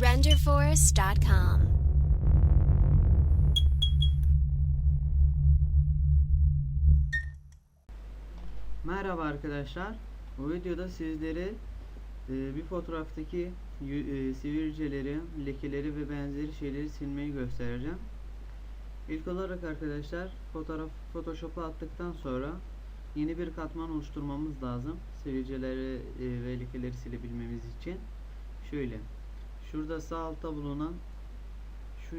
RenderForest.com. Merhaba arkadaşlar. Bu videoda sizlere e, bir fotoğraftaki e, sivilceleri, lekeleri ve benzeri şeyleri silmeyi göstereceğim. İlk olarak arkadaşlar fotoğraf Photoshop'a attıktan sonra yeni bir katman oluşturmamız lazım. Sivilceleri e, ve lekeleri silebilmemiz için. Şöyle. Şurada sağ altta bulunan şu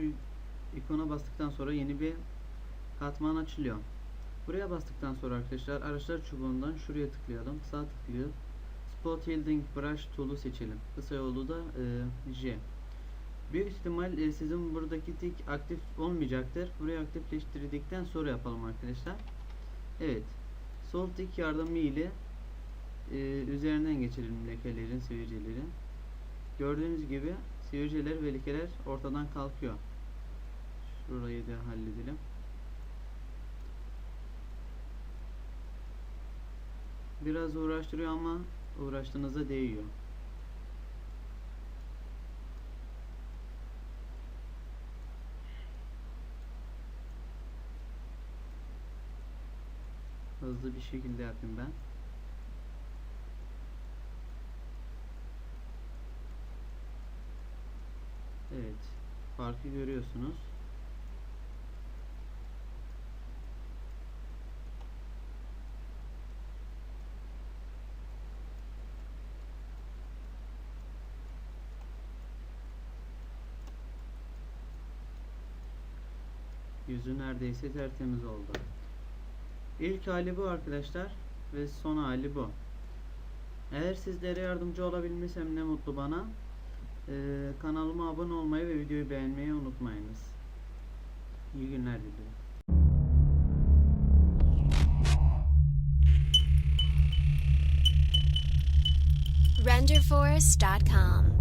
ikona bastıktan sonra yeni bir katman açılıyor. Buraya bastıktan sonra arkadaşlar araçlar çubuğundan şuraya tıklayalım. Sağ tıklıyor. Spot Yielding Brush Tool'u seçelim. Kısa yolu da e, J. Büyük ihtimal e, sizin buradaki tik aktif olmayacaktır. Burayı aktifleştirdikten sonra yapalım arkadaşlar. Evet. Sol tik yardımı ile e, üzerinden geçelim lekelerin, sivilcelerin. Gördüğünüz gibi sivilceler ve lekeler ortadan kalkıyor. Şurayı da halledelim. Biraz uğraştırıyor ama uğraştığınıza değiyor. Hızlı bir şekilde yapayım ben. Evet. Farkı görüyorsunuz. Yüzü neredeyse tertemiz oldu. İlk hali bu arkadaşlar ve son hali bu. Eğer sizlere yardımcı olabilmişsem ne mutlu bana. Ee, kanalıma abone olmayı ve videoyu beğenmeyi unutmayınız. İyi günler diliyorum. RenderForest.com.